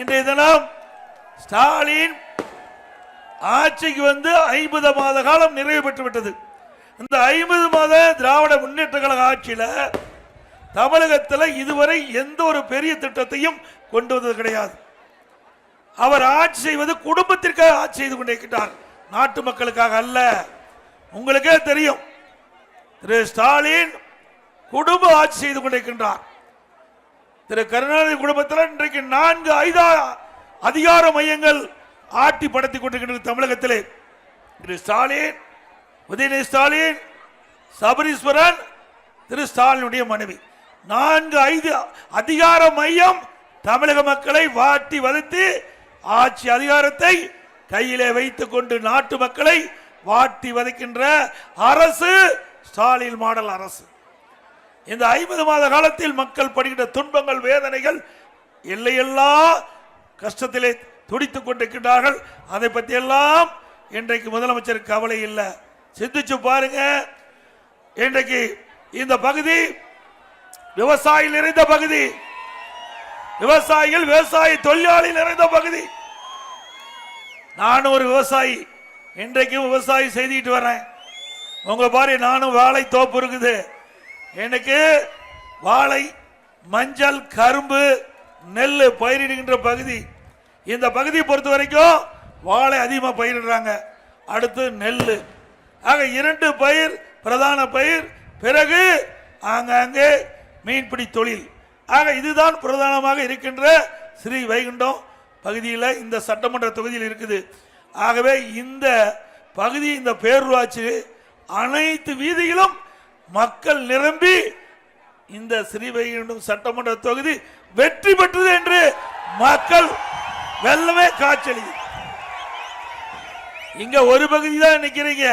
இன்றைய தினம் ஸ்டாலின் ஆட்சிக்கு வந்து ஐம்பது மாத காலம் நிறைவு பெற்று விட்டது இந்த ஐம்பது மாத திராவிட முன்னேற்ற கழக ஆட்சியில் தமிழகத்தில் இதுவரை எந்த ஒரு பெரிய திட்டத்தையும் கொண்டு வந்தது கிடையாது. அவர் ஆட்சி செய்வது குடும்பத்திற்காக ஆட்சி செய்து கொண்டிருக்கிறார் நாட்டு மக்களுக்காக அல்ல. உங்களுக்கே தெரியும். திரு ஸ்டாலின் குடும்ப ஆட்சி செய்து கொண்டிருக்கின்றார் திரு கருணாநிதி குடும்பத்தில் இன்றைக்கு நான்கு ஐதா அதிகார மையங்கள் ஆட்டி படுத்தி கொண்டிருக்கின்றது தமிழகத்திலே. திரு ஸ்டாலின் உதயநிதி ஸ்டாலின் சபரீஸ்வரன் திரு ஸ்டாலினுடைய மனைவி. நான்கு ஐந்து அதிகார மையம் தமிழக மக்களை வாட்டி வதைத்து ஆட்சி அதிகாரத்தை கையிலே வைத்துக் கொண்டு நாட்டு மக்களை வாட்டி வதைக்கின்ற அரசு ஸ்டாலின் மாடல் அரசு. இந்த ஐம்பது மாத காலத்தில் மக்கள் படுகின்ற துன்பங்கள் வேதனைகள் எல்லையெல்லா கஷ்டத்திலே துடித்துக் கொண்டிருக்கின்றார்கள். அதை பற்றி எல்லாம் இன்றைக்கு முதலமைச்சருக்கு கவலை இல்லை. சிந்திச்சு பாருங்க. இன்றைக்கு இந்த பகுதி விவசாயி நிறைந்த பகுதி. விவசாயிகள் விவசாய தொழிலாளி நிறைந்த பகுதி. நானும் ஒரு விவசாயி. இன்றைக்கும் விவசாயி செய்திட்டு வரேன். உங்களை பாரு நானும் வாழை தோப்பு இருக்குது. எனக்கு வாழை மஞ்சள் கரும்பு நெல் பயிரிடுகின்ற பகுதி. இந்த பகுதியை பொறுத்த வரைக்கும் வாழை அதிகமாக பயிரிடுறாங்க. அடுத்து நெல் ஆக இரண்டு பயிர் பிரதான பயிர் பிறகு ஆங்காங்கே மீன்பிடி தொழில். ஆக இதுதான் பிரதானமாக இருக்கின்ற ஸ்ரீ வைகுண்டம் பகுதியில் இந்த சட்டமன்ற தொகுதியில் இருக்குது. ஆகவே இந்த பகுதி இந்த பேரூராட்சி அனைத்து வீதியிலும் மக்கள் நிரம்பி இந்த ஸ்ரீவைகுண்டம் சட்டமன்ற தொகுதி வெற்றி பெற்றது என்று மக்கள் வெள்ளமே காய்ச்சலி இங்க ஒரு பகுதி தான் நிக்கிறீங்க.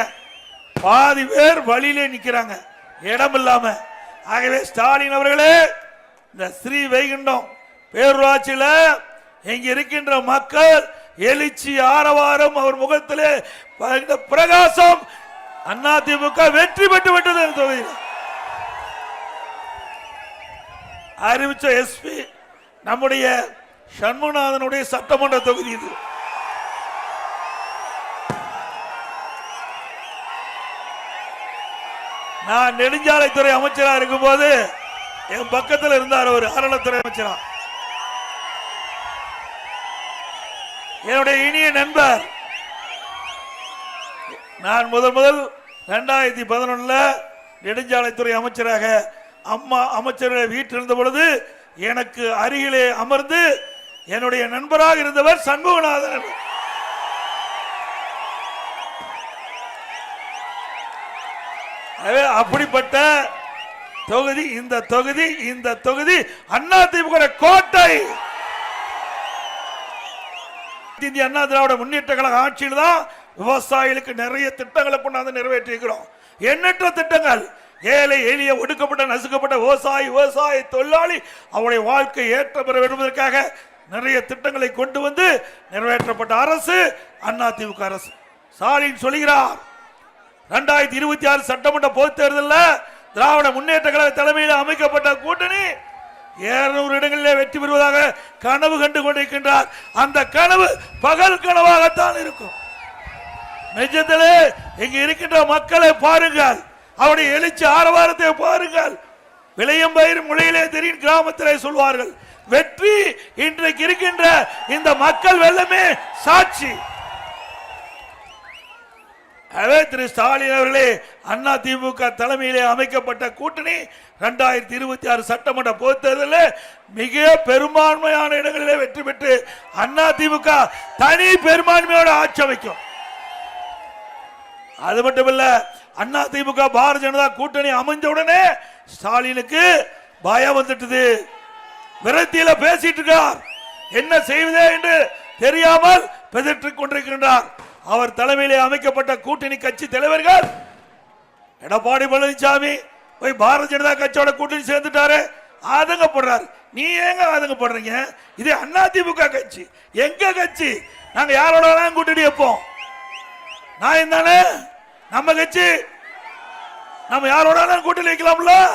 பாதி பேர் வழியிலே நிக்கிறாங்க. இடம் இல்லாம. ஆகவே ஸ்டாலின் அவர்களே இந்த ஸ்ரீ வைகுண்டம் பேரூராட்சியில இங்க இருக்கின்ற மக்கள் எழுச்சி ஆரவாரம் அவர் முகத்திலே இந்த அண்ணா திமுக வெற்றி பெற்று விட்டது இந்த தொகுதியில் அறிவிச்ச எஸ்பி நம்முடைய சண்முகநாதனுடைய சட்டமன்ற தொகுதி இது. நான் நெடுஞ்சாலைத்துறை அமைச்சரா இருக்கும்போது என் பக்கத்தில் இருந்தார் ஒரு அறநிலைத்துறை அமைச்சரா என்னுடைய இனிய நண்பர் நான் முதல் முதல் ரெண்டாயிரத்தி பதினொன்னுல நெடுஞ்சாலைத்துறை அமைச்சராக அம்மா அமைச்சர் வீட்டில் இருந்த பொழுது எனக்கு அருகிலே அமர்ந்து என்னுடைய நண்பராக இருந்தவர் சண்முகநாதன். அப்படிப்பட்ட தொகுதி இந்த தொகுதி இந்த தொகுதி அண்ணா திமுக கோட்டை. இந்திய அண்ணா திராவிட முன்னேற்ற கழக ஆட்சியில் தான் விவசாயிகளுக்கு நிறைய திட்டங்களை கொண்டாந்து நிறைவேற்றியிருக்கிறோம். எண்ணற்ற திட்டங்கள். ஏழை எளிய ஒடுக்கப்பட்ட நசுக்கப்பட்ட விவசாயி விவசாய தொழிலாளி அவருடைய வாழ்க்கை ஏற்ற பெற விரும்புவதற்காக நிறைய திட்டங்களை கொண்டு வந்து நிறைவேற்றப்பட்ட அரசு அண்ணா திமுக அரசு. ஸ்டாலின் சொல்கிறார் ரெண்டாயிரத்தி இருபத்தி ஆறு சட்டமன்ற பொதுத் தேர்தலில் திராவிட முன்னேற்ற கழக தலைமையில் அமைக்கப்பட்ட கூட்டணி இருநூறு இடங்களிலே வெற்றி பெறுவதாக கனவு கண்டு கொண்டிருக்கின்றார். அந்த கனவு பகல் கனவாகத்தான் இருக்கும். நிஜத்திலே இங்க இருக்கின்ற மக்களை பாருங்கள். அவருடைய எழுச்சி ஆரவாரத்தை பாருங்கள். விளையும் பயிர் முளையிலே தெரியும் கிராமத்திலே சொல்வார்கள் வெற்றி இன்றைக்கு இருக்கின்ற இந்த மக்கள் வெள்ளமே சாட்சி. அதே திரு ஸ்டாலின் அவர்களே அண்ணா திமுக தலைமையிலே அமைக்கப்பட்ட கூட்டணி இரண்டாயிரத்தி இருபத்தி ஆறு சட்டமன்ற பொதுத் தேர்தலில் மிக பெரும்பான்மையான இடங்களிலே வெற்றி பெற்று அண்ணா திமுக தனி பெரும்பான்மையோட ஆட்சி அமைக்கும். அது மட்டும் இல்ல அண்ணா திமுக பாரதிய ஜனதா கூட்டணி அமைஞ்ச உடனே ஸ்டாலினுக்கு பயம் வந்துட்டது. விரத்தியில பேசிட்டு இருக்கார். என்ன செய்வதே என்று தெரியாமல் பெதற்றிக் கொண்டிருக்கின்றார். அவர் தலைமையிலே அமைக்கப்பட்ட கூட்டணி கட்சி தலைவர்கள் எடப்பாடி பழனிசாமி போய் பாரதிய ஜனதா கட்சியோட கூட்டணி சேர்ந்துட்டாரு ஆதங்கப்படுறாரு. நீ ஏங்க ஆதங்கப்படுறீங்க? இது அண்ணா திமுக கட்சி. எங்க கட்சி? நாங்க யாரோட கூட்டணி வைப்போம்? நான் தானே நம்ம கட்சி. நம்ம யாரோட கூட்டணி வைக்கலாம்ல?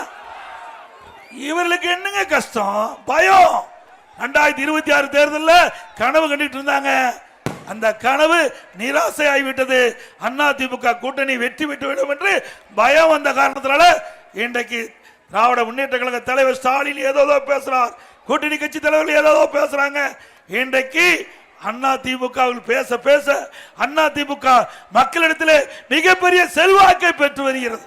இவர்களுக்கு என்னங்க கஷ்டம்? பயம். ரெண்டாயிரத்தி இருபத்தி ஆறு தேர்தலில் கனவு கண்டுட்டு இருந்தாங்க. அந்த கனவு நிராசையாகிவிட்டது. அண்ணா திமுக கூட்டணி வெற்றி பெற்று விடும் என்று பயம் வந்த காரணத்தினால இன்றைக்கு திராவிட முன்னேற்ற கழக தலைவர் ஸ்டாலின் ஏதோ பேசுறார். கூட்டணி கட்சி தலைவர்கள் ஏதோ பேசுறாங்க. இன்றைக்கு அண்ணா திமுக பேச பேச அண்ணா திமுக மக்களிடத்தில் மிகப்பெரிய செல்வாக்கை பெற்று வருகிறது.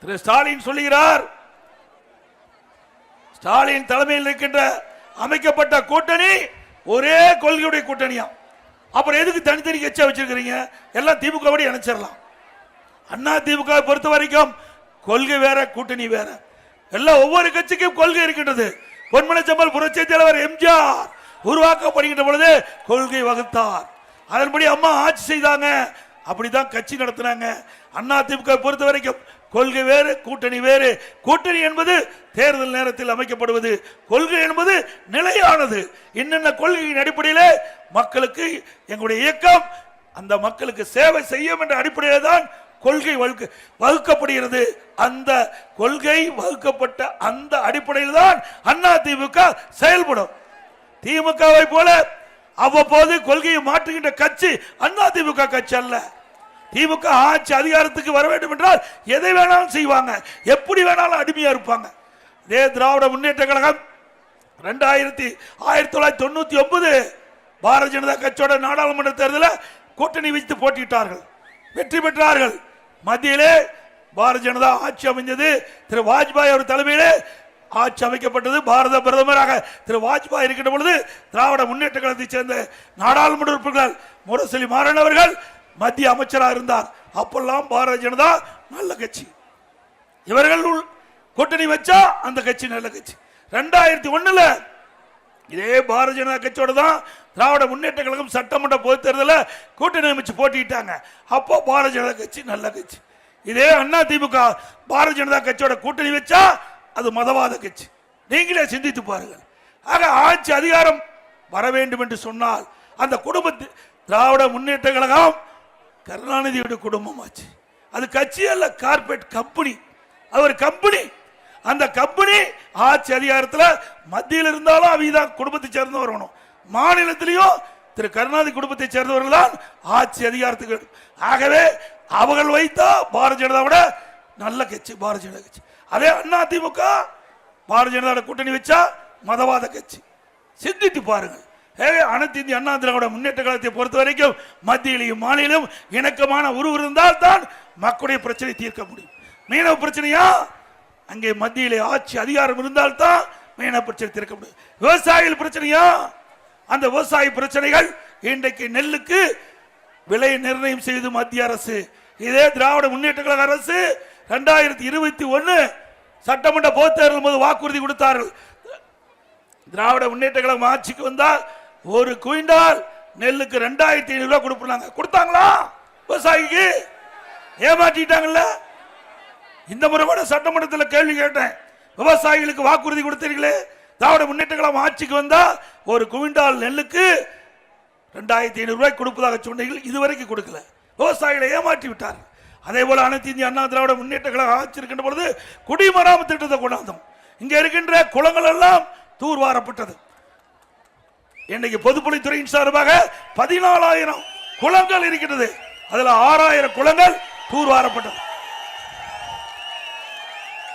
திரு ஸ்டாலின் சொல்லுகிறார் ஸ்டாலின் தலைமையில் இருக்கின்ற அமைக்கப்பட்ட கூட்டணி ஒரே கொள்கையுடைய கூட்டணியா? அப்புறம் எதுக்கு தனித்தனி கட்சியா வச்சிருக்கிறீங்க? எல்லாம் திமுக படி இணைச்சிடலாம் அண்ணா திமுக பொறுத்த வரைக்கும் கொள்கை வேற கூட்டணி வேற. எல்லாம் ஒவ்வொரு கட்சிக்கும் கொள்கை இருக்கின்றது. பொன்மன செம்மல் புரட்சி தலைவர் எம்ஜிஆர் உருவாக்கப்படுகின்ற பொழுது கொள்கை வகுத்தார். அதன்படி அம்மா ஆட்சி செய்தாங்க. அப்படிதான் கட்சி நடத்தினாங்க. அண்ணா திமுக பொறுத்த வரைக்கும் கொள்கை வேறு கூட்டணி வேறு. கூட்டணி என்பது தேர்தல் நேரத்தில் அமைக்கப்படுவது. கொள்கை என்பது நிலையானது. என்னென்ன கொள்கையின் அடிப்படையில் மக்களுக்கு எங்களுடைய இயக்கம் அந்த மக்களுக்கு சேவை செய்யும் என்ற அடிப்படையில் தான் கொள்கை வகுக்க- வகுக்கப்படுகிறது. அந்த கொள்கை வகுக்கப்பட்ட அந்த அடிப்படையில் தான் அண்ணா திமுக செயல்படும். திமுகவை போல அவ்வப்போது கொள்கையை மாற்றுகின்ற கட்சி அண்ணா திமுக கட்சி அல்ல. திமுக ஆட்சி அதிகாரத்துக்கு வர வேண்டும் என்றால் எதை வேணாலும் செய்வாங்க. எப்படி வேணாலும் அடிமையா இருப்பாங்க. இதே திராவிட முன்னேற்ற கழகம் ரெண்டாயிரத்தி ஆயிரத்தி தொள்ளாயிரத்தி தொண்ணூத்தி ஒன்பது பாரதிய ஜனதா கட்சியோட நாடாளுமன்ற தேர்தலில் கூட்டணி வைத்து போட்டியிட்டார்கள். வெற்றி பெற்றார்கள். மத்தியிலே பாரதிய ஜனதா ஆட்சி அமைந்தது. திரு வாஜ்பாய் அவர் தலைமையிலே ஆட்சி அமைக்கப்பட்டது. பாரத பிரதமராக திரு வாஜ்பாய் இருக்கின்ற பொழுது திராவிட முன்னேற்ற கழகத்தைச் சேர்ந்த நாடாளுமன்ற உறுப்பினர்கள் முரசொலி மாறன் அவர்கள் மத்திய அமைச்சராக இருந்தார். அப்பெல்லாம் பாரதிய ஜனதா நல்ல கட்சி. இவர்கள் உள்- கூட்டணி வச்சா அந்த கட்சி நல்ல கட்சி. ரெண்டாயிரத்தி ஒண்ணுல இதே பாரதிய ஜனதா கட்சியோட தான் திராவிட முன்னேற்ற கழகம் சட்டமன்ற பொது தேர்தலில் கூட்டணி அமைச்சு போட்டிட்டாங்க அப்போ பாரதிய ஜனதா கட்சி நல்ல கட்சி. இதே அண்ணா திமுக பாரதிய ஜனதா கட்சியோட கூட்டணி வச்சா அது மதவாத கட்சி. நீங்களே சிந்தித்து பாருங்கள். ஆக ஆட்சி அதிகாரம் வர வேண்டும் என்று சொன்னால் அந்த குடும்பத்து திராவிட முன்னேற்ற கழகம் கருணாநிதியுடைய குடும்பம் ஆச்சு அது கட்சி அல்ல கார்பரேட் கம்பெனி. அவர் கம்பெனி. அந்த கம்பெனி ஆட்சி அதிகாரத்தில் மத்தியில் இருந்தாலும் அவங்க தான் குடும்பத்தை சேர்ந்து வரணும் மாநிலத்திலையும் திரு கருணாநிதி குடும்பத்தை சேர்ந்தவர்கள் தான் ஆட்சி அதிகாரத்துக்கு. ஆகவே அவர்கள் வைத்தா பாரதிய ஜனதாவோட நல்ல கட்சி பாரதிய ஜனதா கட்சி. அதே அண்ணா திமுக பாரதிய ஜனதா கூட்டணி வச்சா மதவாத கட்சி. சிந்தித்து பாருங்கள். ஏக அனைத்து இந்திய அண்ணா திராவிட முன்னேற்ற காலத்தை பொறுத்த வரைக்கும் மத்தியிலையும் மாநிலம் இணக்கமான உருவம் இருந்தால் தான் மக்களுடைய பிரச்சனை தீர்க்க முடியும். மீனவ பிரச்சனையா? அங்கே மத்தியிலே ஆட்சி அதிகாரம் இருந்தால் தான் மீனவ பிரச்சனை தீர்க்க முடியும். விவசாயிகள் பிரச்சனையா? அந்த விவசாய பிரச்சனைகள் இன்றைக்கு நெல்லுக்கு விலை நிர்ணயம் செய்து மத்திய அரசு. இதே திராவிட முன்னேற்ற கழக அரசு ரெண்டாயிரத்தி இருபத்தி ஒன்னு சட்டமன்ற பொதுத்தேர்தல் போது வாக்குறுதி கொடுத்தார்கள். திராவிட முன்னேற்ற கழகம் ஆட்சிக்கு வந்தால் ஒரு குவிண்டால் நெல்லுக்கு ரெண்டாயிரத்தி ஐநூறு ரூபாய் கொடுப்பாங்க. கொடுத்தாங்களா? விவசாயிக்கு? ஏமாற்றிட்டாங்கல்ல? இந்த முறை கூட சட்டமன்றத்தில் கேள்வி கேட்டேன். விவசாயிகளுக்கு வாக்குறுதி கொடுத்தீர்களே திராவிட முன்னேற்ற கழகம் ஆட்சிக்கு வந்தால் ஒரு குவிண்டால் நெல்லுக்கு ரெண்டாயிரத்தி ஐநூறு ரூபாய் கொடுப்பதாக சொன்னீர்கள் இதுவரைக்கும் கொடுக்கல. விவசாயிகளை ஏமாற்றி விட்டார் அதே போல அனைத்து இந்திய அண்ணா திராவிட முன்னேற்ற கழகம் ஆட்சி இருக்கின்ற பொழுது குடிமராமத்து திட்டத்தை கொண்டாந்தோம். இங்கே இருக்கின்ற குளங்கள் எல்லாம் தூர்வாரப்பட்டது. இன்னைக்கு பொதுப்பணித்துறையின் சார்பாக பதினாலாயிரம் குளங்கள் இருக்கின்றது. அதுல ஆறாயிரம் குளங்கள் தூர்வாரப்பட்டது.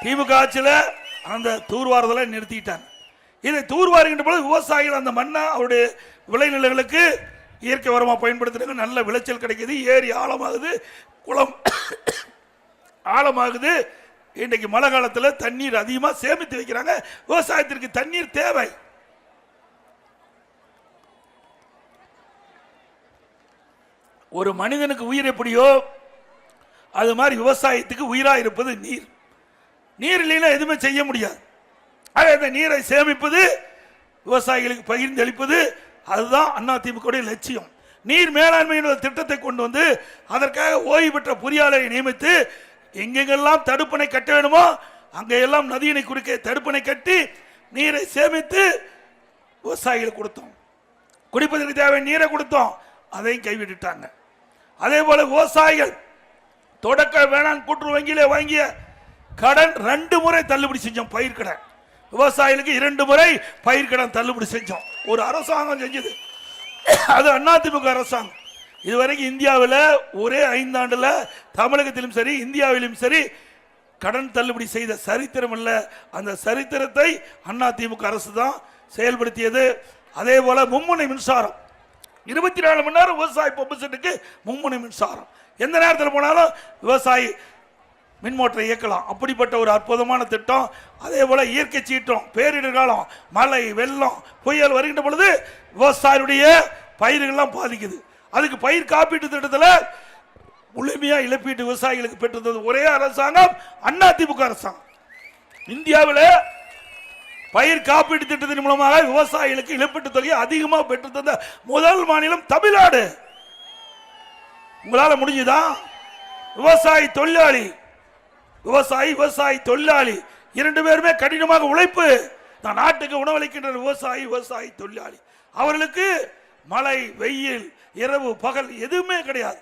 திமுக ஆட்சியில் அந்த தூர்வாரதலை நிறுத்திட்டாங்க. இதை தூர்வாருகின்ற பொழுது விவசாயிகள் அந்த மண்ணை அவருடைய விளைநிலங்களுக்கு இயற்கை உரமாக பயன்படுத்துறாங்க நல்ல விளைச்சல் கிடைக்கிது ஏரி ஆழமாகுது குளம் ஆழமாகுது. இன்றைக்கு மழை காலத்தில் தண்ணீர் அதிகமாக சேமித்து வைக்கிறாங்க. விவசாயத்திற்கு தண்ணீர் தேவை. ஒரு மனிதனுக்கு உயிர் எப்படியோ அது மாதிரி விவசாயத்துக்கு உயிராக இருப்பது நீர். நீர் இல்லைன்னா எதுவுமே செய்ய முடியாது. ஆக இந்த நீரை சேமிப்பது விவசாயிகளுக்கு பகிர்ந்து அளிப்பது அதுதான் அண்ணா லட்சியம். நீர் மேலாண்மை என்ற திட்டத்தை கொண்டு வந்து அதற்காக ஓய்வு பெற்ற பொறியாளரை நியமித்து எங்கெங்கெல்லாம் தடுப்பணை கட்ட வேணுமோ அங்கெல்லாம் நதியினை குறுக்கே தடுப்பணை கட்டி நீரை சேமித்து விவசாயிகளுக்கு கொடுத்தோம். குடிப்பதற்கு தேவையான நீரை கொடுத்தோம். அதையும் கைவிட்டுட்டாங்க. அதே போல விவசாயிகள் தொடக்க வேளாண் கூட்டுறவு வங்கியிலே வாங்கிய கடன் ரெண்டு முறை தள்ளுபடி செஞ்சோம் பயிர் கடன். விவசாயிகளுக்கு இரண்டு முறை பயிர்கடன் தள்ளுபடி செஞ்சோம். ஒரு அரசாங்கம் செஞ்சது. அது அதிமுக அரசாங்கம். இதுவரைக்கும் இந்தியாவில் ஒரே ஐந்தாண்டில் தமிழகத்திலும் சரி இந்தியாவிலும் சரி கடன் தள்ளுபடி செய்த சரித்திரம் அல்ல அந்த சரித்திரத்தை அதிமுக அரசு தான் செயல்படுத்தியது. அதே போல மும்முனை மின்சாரம். இருபத்தி நாலு மணி நேரம் விவசாய பம்பு செட்டுக்கு மும்முனை மின்சாரம். எந்த நேரத்தில் போனாலும் விவசாயி மின் மோட்டரை இயக்கலாம். அப்படிப்பட்ட ஒரு அற்புதமான திட்டம். அதே போல இயற்கை சீற்றம் பேரிடர் காலம் மழை வெள்ளம் புயல் வருகின்ற பொழுது விவசாயியுடைய பயிர்கள்லாம் பாதிக்குது. அதுக்கு பயிர் காப்பீட்டு திட்டத்தில் முழுமையாக இழப்பீட்டு விவசாயிகளுக்கு பெற்றிருந்தது ஒரே அரசாங்கம் அண்ணா திமுக அரசாங்கம். இந்தியாவில் பயிர் காப்பீட்டு திட்டத்தின் மூலமாக விவசாயிகளுக்கு இழப்பீட்டு தொகையை அதிகமாக பெற்று முதல் மாநிலம் தமிழ்நாடு. உங்களால் முடிஞ்சுதான் விவசாயி தொழிலாளி விவசாயி விவசாயி தொழிலாளி. இரண்டு பேருமே கடினமாக உழைப்பு. நான் நாட்டுக்கு உணவளிக்கின்ற விவசாயி விவசாயி தொழிலாளி. அவர்களுக்கு மழை வெயில் இரவு பகல் எதுவுமே கிடையாது.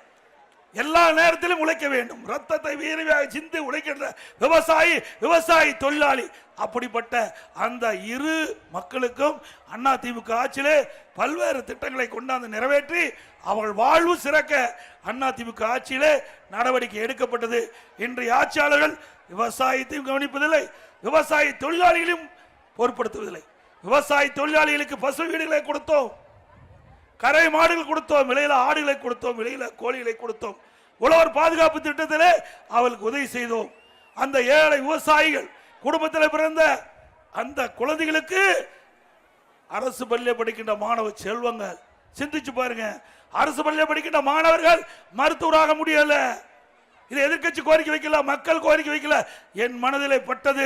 எல்லா நேரத்திலும் உழைக்க வேண்டும். ரத்தத்தை வீரவியாக சிந்து உழைக்கின்ற விவசாயி விவசாயி தொழிலாளி. அப்படிப்பட்ட அந்த இரு மக்களுக்கும் அண்ணா திமுக ஆட்சியிலே பல்வேறு திட்டங்களை கொண்டாந்து நிறைவேற்றி அவர்கள் வாழ்வு சிறக்க அண்ணா திமுக ஆட்சியிலே நடவடிக்கை எடுக்கப்பட்டது. இன்றைய ஆட்சியாளர்கள் விவசாயத்தையும் கவனிப்பதில்லை விவசாய தொழிலாளிகளையும் பொருட்படுத்துவதில்லை. விவசாய தொழிலாளிகளுக்கு பசு வீடுகளை கொடுத்தோம் கரை மாடுகள் கொடுத்தோம் விலையில ஆடுகளை கொடுத்தோம் விலையில கோழிகளை கொடுத்தோம். உழவர் பாதுகாப்பு திட்டத்திலே அவளுக்கு உதவி செய்தோம். அந்த ஏழை விவசாயிகள் குடும்பத்தில் பிறந்த அந்த குழந்தைகளுக்கு அரசு பள்ளியில் படிக்கின்ற மாணவ செல்வங்கள் சிந்திச்சு பாருங்க. அரசு பள்ளியில் படிக்கின்ற மாணவர்கள் மருத்துவராக முடியல. இதை எதிர்க்கட்சி கோரிக்கை வைக்கல மக்கள் கோரிக்கை வைக்கல. என் மனதிலே பட்டது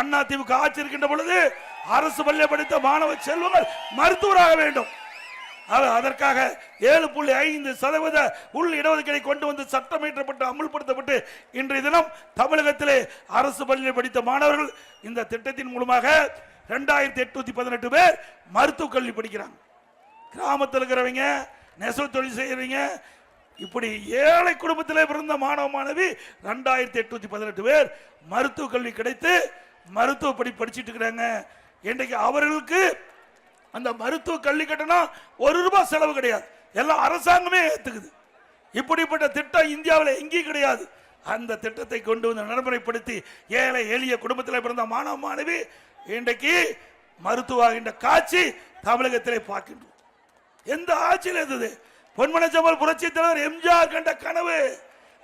அண்ணா திமுக ஆட்சி இருக்கின்ற பொழுது அரசு பள்ளியில் படித்த மாணவ செல்வங்கள் மருத்துவராக வேண்டும். அதற்காக ஏழு புள்ளி ஐந்து சதவீத உள் இடஒதுக்கீடை கொண்டு வந்து சட்டம் இயற்றப்பட்டு அமுல்படுத்தப்பட்டு இன்றைய தினம் தமிழகத்திலே அரசு பள்ளியில் படித்த மாணவர்கள் இந்த திட்டத்தின் மூலமாக ரெண்டாயிரத்தி எட்நூத்தி பதினெட்டு பேர் மருத்துவக் கல்வி படிக்கிறாங்க. கிராமத்தில் இருக்கிறவங்க நெசவு தொழில் செய்கிறீங்க இப்படி ஏழை குடும்பத்தில் பிறந்த மாணவ மாணவி ரெண்டாயிரத்தி எட்நூத்தி பதினெட்டு பேர் மருத்துவ கல்வி கிடைத்து மருத்துவ படி படிச்சிட்டு இருக்கிறாங்க. இன்றைக்கு அவர்களுக்கு அந்த மருத்துவ கல்வி கட்டணம் ஒரு ரூபாய் செலவு கிடையாது. எல்லாம் அரசாங்கமே ஏற்றுக்குது இப்படிப்பட்ட திட்டம் இந்தியாவில் எங்கேயும் கிடையாது. அந்த திட்டத்தை கொண்டு வந்து நடைமுறைப்படுத்தி ஏழை எளிய குடும்பத்தில் பிறந்த மாணவ மாணவி இன்றைக்கு மருத்துவாகின்ற காட்சி தமிழகத்திலே பார்க்கின்றோம். எந்த ஆட்சியில் இருந்தது? பொன்மன புரட்சி தலைவர் எம்ஜிஆர் கண்ட கனவு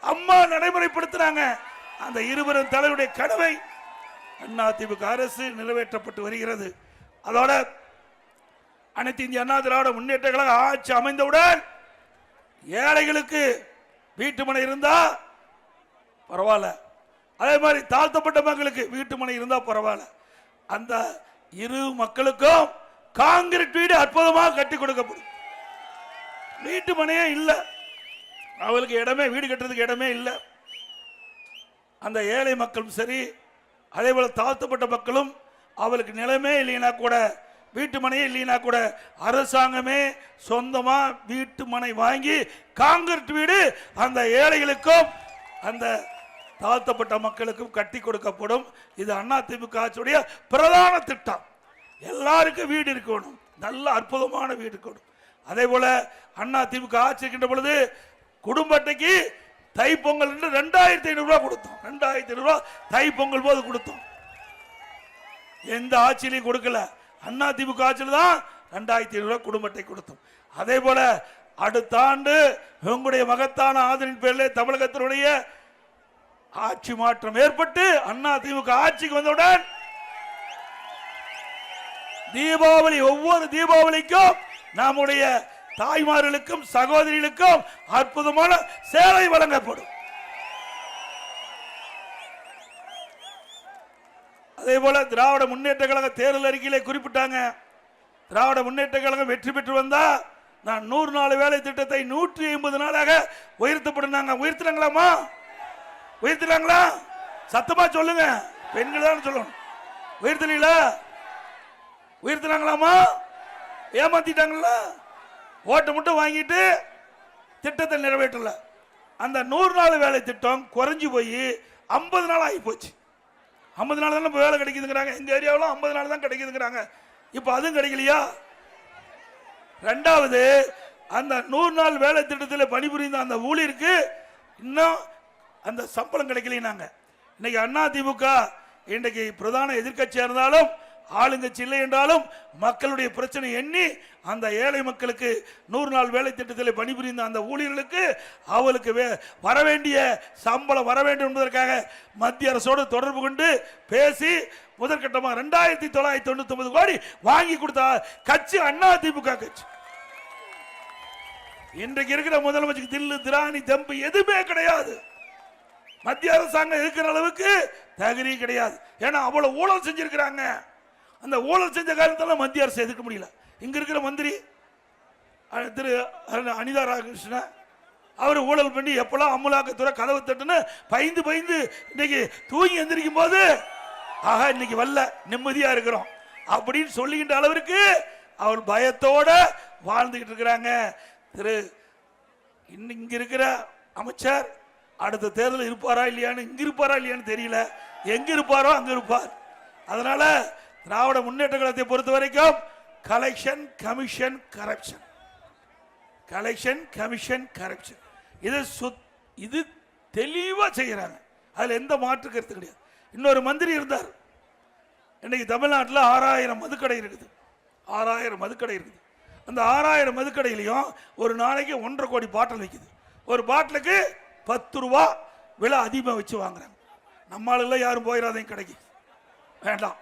அம்மா நடைமுறைப்படுத்தினாங்க. அந்த இருவரும் தலைவருடைய கனவை அதிமுக அரசு நிறைவேற்றப்பட்டு வருகிறது. அதோட அனைத்து இந்திய அண்ணா திராவிட முன்னேற்ற கழக ஆட்சி அமைந்தவுடன் ஏழைகளுக்கு வீட்டு மனை இருந்தா பரவாயில்ல. அதே மாதிரி தாழ்த்தப்பட்ட மக்களுக்கு வீட்டு மனை இருந்தா பரவாயில்ல. அந்த இரு மக்களுக்கும் காங்கிரீட் வீடு அற்புதமாக கட்டி கொடுக்கப்படும். வீட்டு மனையே இல்லை. அவளுக்கு இடமே வீடு கட்டுறதுக்கு இடமே இல்லை. அந்த ஏழை மக்களும் சரி அதே போல தாழ்த்தப்பட்ட மக்களும் அவளுக்கு நிலமே இல்லைன்னா கூட வீட்டு மனையே இல்லைன்னா கூட அரசாங்கமே சொந்தமாக வீட்டு மனை வாங்கி காங்கிரீட் வீடு அந்த ஏழைகளுக்கும் அந்த தாழ்த்தப்பட்ட மக்களுக்கும் கட்டி கொடுக்கப்படும். இது அதிமுக ஆட்சியுடைய பிரதான திட்டம். எல்லாருக்கும் வீடு இருக்கணும். நல்ல அற்புதமான வீடு இருக்கணும். அதே போல அண்ணா திமுக ஆட்சி இருக்கின்ற பொழுது குடும்ப அட்டைக்கு தை பொங்கல் என்று ரெண்டாயிரத்தி ஐநூறு ரூபாய் கொடுத்தோம். ரெண்டாயிரத்தி ஐநூறு ரூபாய் தை பொங்கல் போது கொடுத்தோம். எந்த ஆட்சியிலையும் கொடுக்கல. அண்ணா திமுக ஆட்சியில் தான் ரெண்டாயிரத்தி ஐநூறு ரூபாய் குடும்ப அட்டை கொடுத்தோம். அதே போல அடுத்த ஆண்டு உங்களுடைய மகத்தான ஆதரின் பேரில் தமிழகத்தினுடைய ஆட்சி மாற்றம் ஏற்பட்டு அண்ணா திமுக ஆட்சிக்கு வந்தவுடன் தீபாவளி ஒவ்வொரு தீபாவளிக்கும் நம்முடைய தாய்மார்களுக்கும் சகோதரிகளுக்கும் அற்புதமான சேவை வழங்கப்படும். அதே போல திராவிட முன்னேற்ற கழக தேர்தல் அறிக்கையிலே குறிப்பிட்டாங்க. திராவிட முன்னேற்ற கழகம் வெற்றி பெற்று வந்தா நான் நூறு நாள் வேலை திட்டத்தை நூற்றி ஐம்பது நாளாக உயர்த்தப்படுனாங்க உயர்த்தினாங்களாமா உயர்த்தினாங்களா சத்தமா சொல்லுங்க. பெண்கள் தான் சொல்லணும். உயர்த்தலீங்களா உயர்த்தினாங்களாமா ஏமாத்திட்டாங்களா? ஓட்டை மட்டும் வாங்கிட்டு திட்டத்தை நிறைவேற்றல. அந்த நூறு நாள் வேலை திட்டம் குறைஞ்சி போய் ஐம்பது நாள் ஆகி போச்சு. ஐம்பது நாள் தானே இப்போ வேலை கிடைக்குதுங்கிறாங்க. எங்கள் ஏரியாவில் ஐம்பது நாள் தான் கிடைக்குதுங்கிறாங்க. இப்போ அதுவும் கிடைக்கலையா? ரெண்டாவது அந்த நூறு நாள் வேலை திட்டத்தில் பணிபுரிந்த அந்த ஊழியருக்கு இன்னும் அந்த சம்பளம் கிடைக்கலைனாங்க இன்னைக்கு அண்ணா இன்றைக்கு பிரதான எதிர்கட்சியாக இருந்தாலும் ஆளுங்கட்சி இல்லை என்றாலும் மக்களுடைய பிரச்சனை எண்ணி அந்த ஏழை மக்களுக்கு நூறு நாள் வேலை திட்டத்தில் பணிபுரிந்த அந்த ஊழியர்களுக்கு அவளுக்கு வே வர வேண்டிய சம்பளம் வர வேண்டும் என்பதற்காக மத்திய அரசோடு தொடர்பு கொண்டு பேசி முதற்கட்டமாக ரெண்டாயிரத்தி தொள்ளாயிரத்தி தொண்ணூத்தி ஒன்பது கோடி வாங்கி கொடுத்த கட்சி அண்ணா திமுக கட்சி. இன்றைக்கு இருக்கிற முதலமைச்சருக்கு தில்லு திராணி தெம்பு எதுவுமே கிடையாது. மத்திய அரசாங்கம் இருக்கிற அளவுக்கு தகுதி கிடையாது. ஏன்னா அவ்வளவு ஊழல் செஞ்சிருக்கிறாங்க. அந்த ஊழல் செஞ்ச காரணத்தெல்லாம் மத்திய அரசு எதிர்க்க முடியல. இங்க இருக்கிற மந்திரி திரு அனிதா ராதாகிருஷ்ணன் அவர் ஊழல் பண்ணி எப்பெல்லாம் அமலாக்கத்துறை கதவு தட்டுன்னு பயந்து பயந்து இன்னைக்கு தூங்கி எந்திரிக்கும் போது ஆஹா இன்னைக்கு வரல நிம்மதியா இருக்கிறோம் அப்படின்னு சொல்லுகின்ற அளவிற்கு அவர் பயத்தோட வாழ்ந்துகிட்டு இருக்கிறாங்க. திரு இங்க இருக்கிற அமைச்சர் அடுத்த தேர்தல் இருப்பாரா இல்லையான்னு இங்க இருப்பாரா இல்லையான்னு தெரியல. எங்க இருப்பாரோ அங்க இருப்பார். அதனால திராவிட முன்னேற்ற கழகத்தை பொறுத்த வரைக்கும் collection commission corruption collection commission corruption இது சுத் இது தெளிவாக செய்கிறாங்க அதில் எந்த மாற்று கருத்து கிடையாது. இன்னொரு மந்திரி இருந்தார். இன்னைக்கு தமிழ்நாட்டில் ஆறாயிரம் மதுக்கடை இருக்குது. ஆறாயிரம் மதுக்கடை இருக்குது. அந்த ஆறாயிரம் மதுக்கடையிலையும் ஒரு நாளைக்கு ஒன்றரை கோடி பாட்டில் விற்குது ஒரு பாட்டிலுக்கு பத்து ரூபா விலை அதிகமாக வச்சு வாங்குறாங்க. நம்மளால யாரும் போயிடாதையும் கிடைக்கும் வேண்டாம்.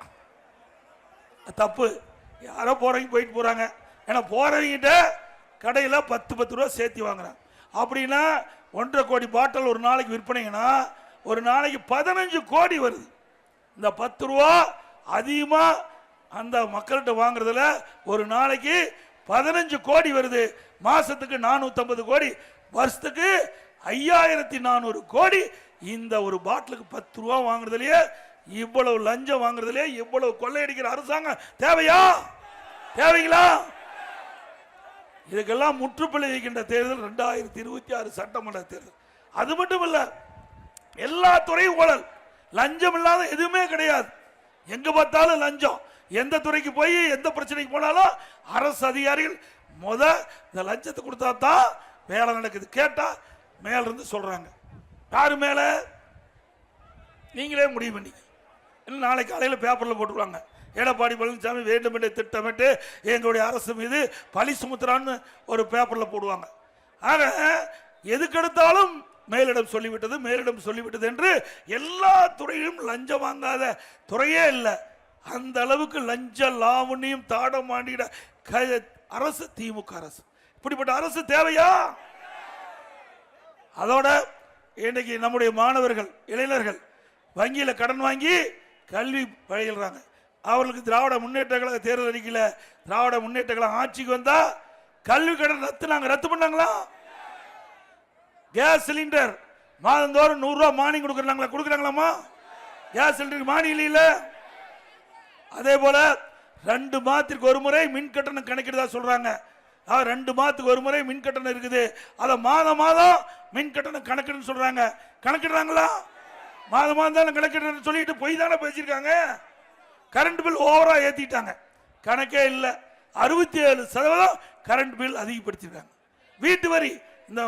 தப்பு. யாரோ போகிறவங்க போயிட்டு போகிறாங்க ஏன்னா போகிறவங்கிட்ட கடையில் பத்து பத்து ரூபா சேர்த்து வாங்குறாங்க அப்படின்னா ஒன்றரை கோடி பாட்டில் ஒரு நாளைக்கு விற்பனைங்கன்னா ஒரு நாளைக்கு பதினஞ்சு கோடி வருது. இந்த பத்து ரூபா அதிகமாக அந்த மக்கள்கிட்ட வாங்குறதுல ஒரு நாளைக்கு பதினஞ்சு கோடி வருது. மாதத்துக்கு நானூற்றம்பது கோடி வருஷத்துக்கு ஐயாயிரத்தி நானூறு கோடி. இந்த ஒரு பாட்டிலுக்கு பத்து ரூபா வாங்குறதுலையே இவ்வளவு லஞ்சம் வாங்குறதுல இவ்வளவு கொள்ளையடிக்கிற அரசாங்கம் தேவையா? தேவைங்களா? இதுக்கெல்லாம் முற்றுப்புள்ளி வைக்கின்ற தேர்தல் ரெண்டாயிரத்தி இருபத்தி ஆறு சட்டமன்ற தேர்தல். அது மட்டும் இல்ல எல்லா துறையும் ஊழல். லஞ்சம் இல்லாத எதுவுமே கிடையாது. எங்க பார்த்தாலும் லஞ்சம். எந்த துறைக்கு போய் எந்த பிரச்சனைக்கு போனாலும் அரசு அதிகாரிகள் முத இந்த லஞ்சத்தை கொடுத்தா தான் வேலை நடக்குது. கேட்டா மேல இருந்து சொல்றாங்க. யாரு மேல? நீங்களே முடிவு பண்ணிக்க இன்னும் நாளைக்கு காலையில் பேப்பரில் போட்டுருவாங்க எடப்பாடி பழனிசாமி வேண்டுமென்றே திட்டமிட்டு எங்களுடைய அரசு மீது பழி சுமத்துறான்னு ஒரு பேப்பரில் போடுவாங்க. ஆக எதுக்கெடுத்தாலும் மேலிடம் சொல்லிவிட்டது மேலிடம் சொல்லிவிட்டது என்று எல்லா துறையிலும் லஞ்சம் வாங்காத துறையே இல்லை. அந்த அளவுக்கு லஞ்ச லாவணியும் தாடம் ஆண்டிட க- அரசு திமுக அரசு. இப்படிப்பட்ட அரசு தேவையா? அதோட இன்னைக்கு நம்முடைய மாணவர்கள் இளைஞர்கள் வங்கியில் கடன் வாங்கி கல்வி பழகிறாங்க அவர்களுக்கு திராவிட முன்னேற்ற கழக தேர்தல் அறிக்கையில் திராவிட முன்னேற்ற கழகம் ஆட்சிக்கு வந்தா கல்வி கடன் ரத்து நாங்கள் ரத்து பண்ணாங்களா? கேஸ் சிலிண்டர் மாதந்தோறும் நூறுரூவா மானியம் கொடுக்குறாங்களா கொடுக்குறாங்களாமா கேஸ் சிலிண்டர் மானியம் இல்லையில? அதே போல ரெண்டு மாதத்திற்கு ஒரு முறை மின் கட்டணம் கணக்கிடுதா சொல்றாங்க. ரெண்டு மாதத்துக்கு ஒரு முறை மின் கட்டணம் இருக்குது. அதை மாதம் மாதம் மின் கட்டணம் கணக்கிடுன்னு சொல்றாங்க. கணக்கிடுறாங்களா? மாதம் மாதம் தானே சொல்லிட்டு பொய் தானே பேசியிருக்காங்க? கரண்ட் பில் ஓவரா ஏத்திட்டாங்க. கணக்கே இல்லை. அறுபத்தி ஏழு சதவீதம் கரண்ட் பில் அதிகப்படுத்திருக்காங்க வீட்டு வரி இந்த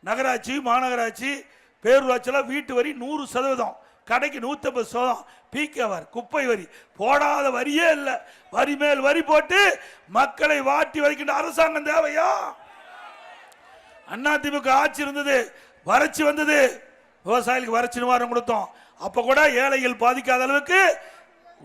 நகராட்சி மாநகராட்சி பேரூராட்சியெல்லாம் வீட்டு வரி நூறு சதவீதம். கடைக்கு நூற்றம்பது சதவீதம். பீக்கவர் குப்பை வரி. போடாத வரியே இல்லை. வரி மேல் வரி போட்டு மக்களை வாட்டி வைக்கின்ற அரசாங்கம் தேவையா? அண்ணா திமுக ஆட்சி இருந்தது வறட்சி வந்தது. விவசாயிகளுக்கு வறட்சி நிவாரணம் கொடுத்தோம். அப்போ கூட ஏழைகள் பாதிக்காத அளவுக்கு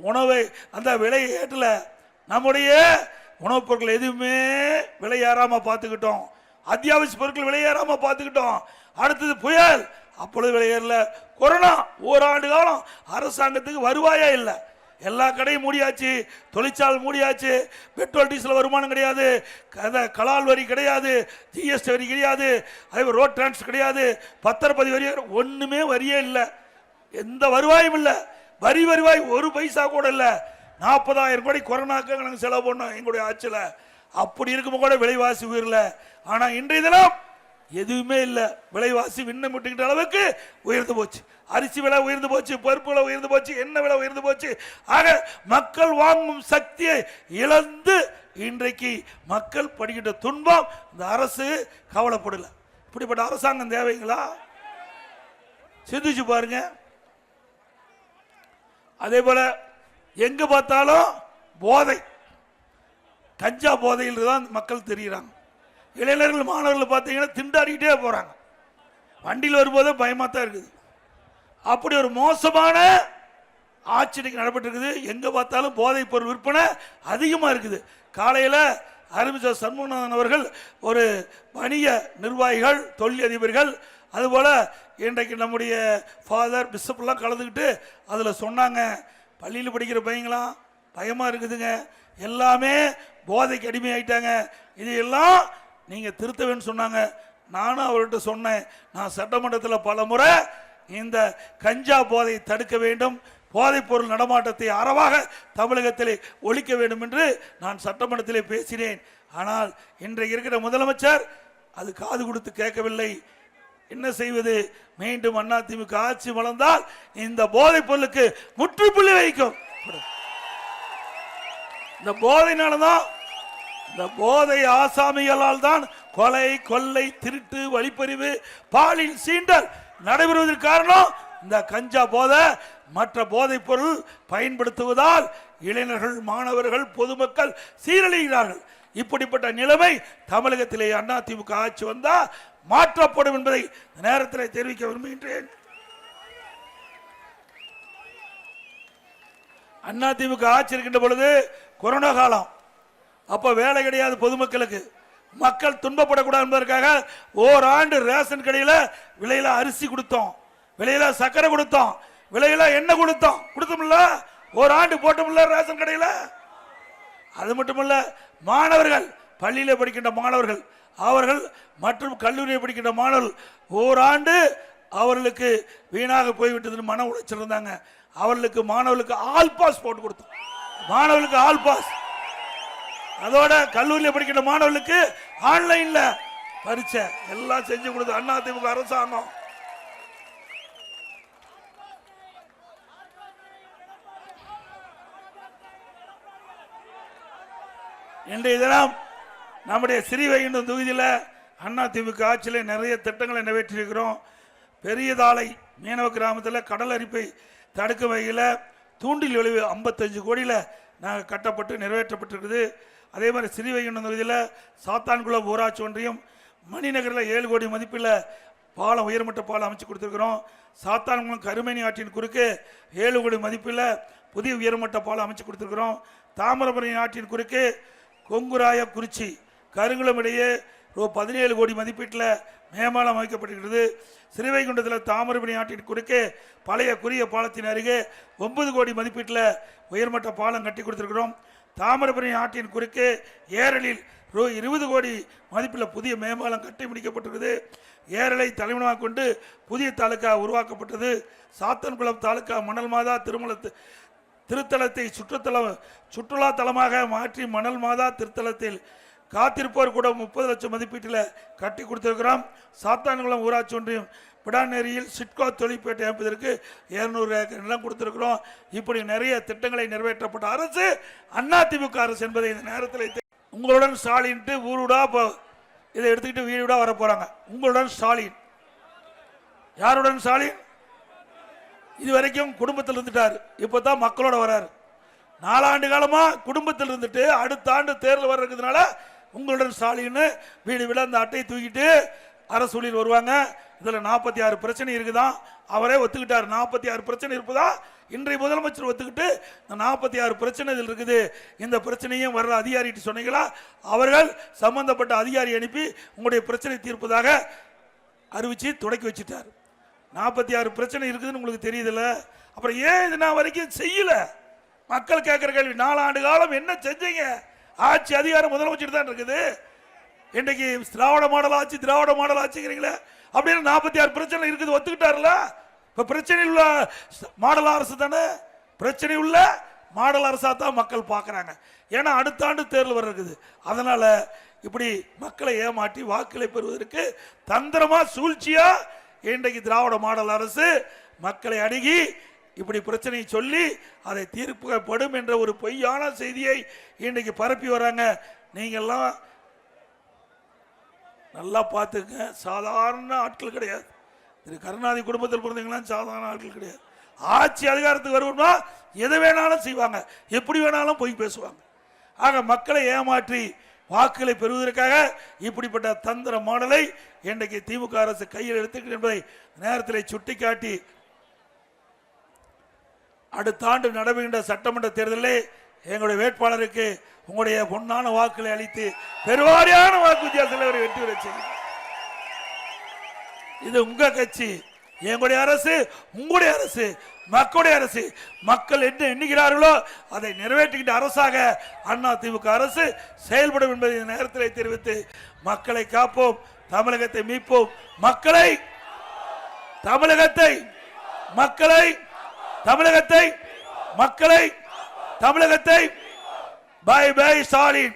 உணவை அந்த விலை ஏற்றல. நம்முடைய உணவுப் பொருட்கள் எதுவுமே விலையேறாமல் பார்த்துக்கிட்டோம். அத்தியாவசிய பொருட்கள் விலையேறாமல் பார்த்துக்கிட்டோம். அடுத்தது புயல். அப்பொழுது விலையேறல கொரோனா. ஓராண்டு காலம் அரசாங்கத்துக்கு வருவாயே இல்லை. எல்லா கடையும் மூடியாச்சு தொழிற்சாலை மூடியாச்சு பெட்ரோல் டீசல் வருமானம் கிடையாது கதை கலால் வரி கிடையாது ஜிஎஸ்டி வரி கிடையாது அதே மாதிரி ரோட் டிரான்ஸ் கிடையாது பத்திரப்பதி வரி ஒன்றுமே வரியே இல்லை. எந்த வருவாயும் இல்லை. வரி வருவாய் ஒரு பைசா கூட இல்லை. நாற்பதாயிரம் கோடி கொரோனாக்கு நாங்கள் செலவு பண்ணோம் எங்களுடைய ஆட்சியில். அப்படி இருக்கும்போது கூட விலைவாசி உயிரில். ஆனால் இன்றைய தினம் எதுவுமே இல்லை. விலைவாசி விண்ணை முட்டுகின்ற அளவுக்கு உயர்ந்து போச்சு. அரிசி விலை உயர்ந்து போச்சு பருப்பு விலை உயர்ந்து போச்சு எண்ணெய் விலை உயர்ந்து போச்சு. ஆக மக்கள் வாங்கும் சக்தியை இழந்து இன்றைக்கு மக்கள் படுகின்ற துன்பம் இந்த அரசு கவலைப்படல. இப்படிப்பட்ட அரசாங்கம் தேவைங்களா? சிந்திச்சு பாருங்க. அதே போல எங்க பார்த்தாலும் போதை கஞ்சா போதையில் தான் மக்கள் தெரியுறாங்க. இளைஞர்கள் மாணவர்கள் பார்த்தீங்கன்னா திண்டாடிக்கிட்டே போகிறாங்க வண்டியில் வரும்போதே பயமாக தான் இருக்குது. அப்படி ஒரு மோசமான ஆட்சிக்கு இன்னைக்கு நடைபெற்றிருக்குது. எங்கே பார்த்தாலும் போதைப் பொருள் விற்பனை அதிகமாக இருக்குது. காலையில் ஆரம்பித்த சண்முகநாதன் அவர்கள் ஒரு வணிக நிர்வாகிகள் தொழிலதிபர்கள் அதுபோல் இன்றைக்கு நம்முடைய ஃபாதர் பிஷப்லாம் கலந்துக்கிட்டு அதில் சொன்னாங்க. பள்ளியில் படிக்கிற பையங்களாம் பயமாக இருக்குதுங்க. எல்லாமே போதைக்கு அடிமையாயிட்டாங்க. இது எல்லாம் நீங்கள் திருத்தவேன்னு சொன்னாங்க. நானும் அவர்கிட்ட சொன்னேன். நான் சட்டமன்றத்தில் பல முறை இந்த கஞ்சா போதையை தடுக்க வேண்டும். போதைப்பொருள் நடமாட்டத்தை அறவாக தமிழகத்திலே ஒழிக்க வேண்டும் என்று நான் சட்டமன்றத்திலே பேசினேன். ஆனால் இன்றைக்கு இருக்கிற முதலமைச்சர் அது காது கொடுத்து கேட்கவில்லை. என்ன செய்வது? மீண்டும் அதிமுக ஆட்சி வளர்ந்தால் இந்த போதைப் பொருளுக்கு முற்றுப்புள்ளி வைக்கும். இந்த போதையினாலதான் இந்த போதை ஆசாமிகளால் தான் கொலை கொள்ளை திருட்டு வழிப்பறிவு பாலியல் சீண்டல் நடைபெறுவதற்கு காரணம் இந்த கஞ்சா போதை. மற்ற போதைப் பொருள் பயன்படுத்துவதால் இளைஞர்கள் மாணவர்கள் பொதுமக்கள் சீரழிகிறார்கள். இப்படிப்பட்ட நிலைமை தமிழகத்திலே அதிமுக ஆட்சி வந்தால் மாற்றப்படும் என்பதை இந்த நேரத்தில் தெரிவிக்க விரும்புகின்றேன். அதிமுக ஆட்சி இருக்கின்ற பொழுது கொரோனா காலம். அப்போ வேலை கிடையாது பொதுமக்களுக்கு. மக்கள் துன்பப்படக்கூடாது என்பதற்காக ஓராண்டு ரேஷன் கடையில் விலையில அரிசி கொடுத்தோம். விலையில சக்கரை கொடுத்தோம். விலையில எண்ணெய் கொடுத்தோம். கொடுத்தோம்ல? ஓராண்டு போட்டோம்ல ரேஷன் கடையில்? அது மட்டுமல்ல மாணவர்கள் பள்ளியில் படிக்கின்ற மாணவர்கள் அவர்கள் மற்றும் கல்லூரியில் படிக்கின்ற மாணவர்கள் ஓராண்டு அவர்களுக்கு வீணாக போய்விட்டதுன்னு மன உளைச்சல் இருந்தாங்க. அவர்களுக்கு மாணவர்களுக்கு ஆல் பாஸ் போட்டு கொடுத்தோம். மாணவர்களுக்கு ஆல் பாஸ். அதோட கல்லூரியில் படிக்கின்ற மாணவர்களுக்கு ஆன்லைன்ல பரீட்சை எல்லாம் செஞ்சு கொடுத்து அண்ணா திமுக அரசாங்கம். இன்றைய தினம் நம்முடைய ஸ்ரீவைகுண்டம் தொகுதியில் அண்ணா திமுக ஆட்சியில் நிறைய திட்டங்களை நிறைவேற்றியிருக்கிறோம். பெரியதாலை மீனவ கிராமத்தில் கடல் அரிப்பை தடுக்கும் வகையில் தூண்டில் விளைவு ஐம்பத்தஞ்சு கோடியில் நாங்கள் கட்டப்பட்டு நிறைவேற்றப்பட்டிருக்குது. அதே மாதிரி ஸ்ரீவைகுண்டம் தொகுதியில் சாத்தான்குளம் ஊராட்சி ஒன்றியம் மணிநகரில் ஏழு கோடி மதிப்பில் பாலம் உயர்மட்ட பாலம் அமைச்சு கொடுத்துருக்குறோம். சாத்தான்குளம் கருமேனி ஆற்றின் குறுக்கு ஏழு கோடி மதிப்பில் புதிய உயர்மட்ட பாலம் அமைச்சு கொடுத்துருக்குறோம். தாமிரபரணி ஆற்றின் குறுக்கு கொங்குராய குறிச்சி கருங்குளம் இடையே ரூ பதினேழு கோடி மதிப்பீட்டில் மேம்பாலம் அமைக்கப்பட்டிருக்கிறது. ஸ்ரீவைகுண்டத்தில் தாமிரபணி ஆற்றின் குறுக்கே பழைய குறுகிய பாலத்தின் அருகே ஒன்பது கோடி மதிப்பீட்டில் உயர்மட்ட பாலம் கட்டி கொடுத்துருக்கிறோம். தாமிரபரணி ஆற்றின் குறுக்கே ஏரலில் ரூ இருபது கோடி மதிப்பில் புதிய மேம்பாலம் கட்டி முடிக்கப்பட்டுள்ளது. ஏரலை தலைமையாக கொண்டு புதிய தாலுக்கா உருவாக்கப்பட்டது. சாத்தன்குளம் தாலுக்கா மணல் மாதா திருமலத்து திருத்தலத்தை சுற்றுத்தலம் சுற்றுலா தலமாக மாற்றி மணல் மாதா திருத்தலத்தில் காத்திருப்போர் கூட முப்பது லட்சம் மதிப்பீட்டில் கட்டி கொடுத்திருக்கிறோம். சாத்தான்குளம் ஊராட்சி ஒன்றியம் விடாநெறியில் சிட்கோ தொழிற்பேட்டை அமைப்பதற்கு இருநூறு ஏக்கர் நிலம் கொடுத்திருக்கிறோம். இப்படி நிறைய திட்டங்களை நிறைவேற்றப்பட்ட அரசு அதிமுக அரசு என்பதை இந்த நேரத்தில் உங்களுடன் ஸ்டாலின்ட்டு ஊருடா இப்போ இதை எடுத்துக்கிட்டு வீடு வர போறாங்க உங்களுடன் ஸ்டாலின். யாருடன் ஸ்டாலின்? இது வரைக்கும் குடும்பத்தில் இருந்துட்டார். இப்போ தான் மக்களோட வராரு. நாலாண்டு காலமாக குடும்பத்தில் இருந்துட்டு அடுத்த ஆண்டு தேர்தல் வர்றதுனால உங்களுடன் ஸ்டாலின் வீடு விட அந்த அட்டையை தூக்கிட்டு அரசூழியில் வருவாங்க. இதுல நாற்பத்தி ஆறு பிரச்சனை இருக்குதான் அவரே ஒத்துக்கிட்டார். நாற்பத்தி ஆறு பிரச்சனை இருப்பதா? இன்றைய முதலமைச்சர் ஒத்துக்கிட்டு இந்த நாற்பத்தி ஆறு பிரச்சனை இதில் இருக்குது. இந்த பிரச்சனையும் வர்ற அதிகாரிட்டு சொன்னீங்களா? அவர்கள் சம்பந்தப்பட்ட அதிகாரி அனுப்பி உங்களுடைய பிரச்சனை தீர்ப்பதாக அறிவிச்சு தொடக்கி வச்சுட்டார். நாற்பத்தி ஆறு பிரச்சனை இருக்குதுன்னு உங்களுக்கு தெரியுதுல்ல? அப்புறம் ஏன் இது நான் வரைக்கும் செய்யல? மக்கள் கேட்குற கேள்வி நாலாண்டு காலம் என்ன செஞ்சீங்க? ஆட்சி அதிகாரம் முதலமைச்சர் தான் இருக்குது. இன்றைக்கு திராவிட மாடல் ஆச்சு திராவிட மாடல் ஆச்சுங்கிறீங்களே அப்படின்னு நாற்பத்தி ஆறு பிரச்சனை இருக்குது ஒத்துக்கிட்டாருல இப்ப பிரச்சனை உள்ள மாடல் அரசு தானே? பிரச்சனை உள்ள மாடல் அரசா தான் மக்கள் பார்க்குறாங்க. ஏன்னா அடுத்த ஆண்டு தேர்தல் வர இருக்குது. அதனால இப்படி மக்களை ஏமாற்றி வாக்குகளை பெறுவதற்கு தந்திரமா சூழ்ச்சியா இன்றைக்கு திராவிட மாடல் அரசு மக்களை அணுகி இப்படி பிரச்சனையை சொல்லி அதை தீர்க்கப்படும் என்ற ஒரு பொய்யான செய்தியை இன்றைக்கு பரப்பி வராங்க நீங்கள்லாம் நல்லா பார்த்துங்க சாதாரண ஆட்கள் கிடையாது. திரு கருணாநிதி குடும்பத்தில் பிறந்தீங்களாம் சாதாரண ஆட்கள் கிடையாது. ஆட்சி அதிகாரத்துக்கு வருவோம்னா எது வேணாலும் செய்வாங்க. எப்படி வேணாலும் போய் பேசுவாங்க. ஆக மக்களை ஏமாற்றி வாக்குகளை பெறுவதற்காக இப்படிப்பட்ட தந்திர மாடலை இன்றைக்கு திமுக அரசு கையில் எடுத்துக்கிறது என்பதை நேரத்தில் சுட்டிக்காட்டி அடுத்த ஆண்டு நடைபெறுகின்ற சட்டமன்ற தேர்தலில் எங்களுடைய வேட்பாளருக்கு உங்களுடைய பொன்னான வாக்குகளை அளித்து பெருவாரியான வாக்கு வித்தியாசத்தில் அவரை வெற்றி பெற செய்யும். இது உங்க கட்சி. எங்களுடைய அரசு உங்களுடைய அரசு மக்களுடைய அரசு. மக்கள் என்ன எண்ணுகிறார்களோ அதை நிறைவேற்றுகின்ற அரசாக அண்ணா திமுக அரசு செயல்படும் என்பதை இந்த நேரத்தில் தெரிவித்து மக்களை காப்போம் தமிழகத்தை மீட்போம். மக்களை தமிழகத்தை மக்களை தமிழகத்தை மக்களை தமிழகத்தை பை பை ஸ்டாலின்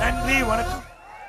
நன்றி வணக்கம்.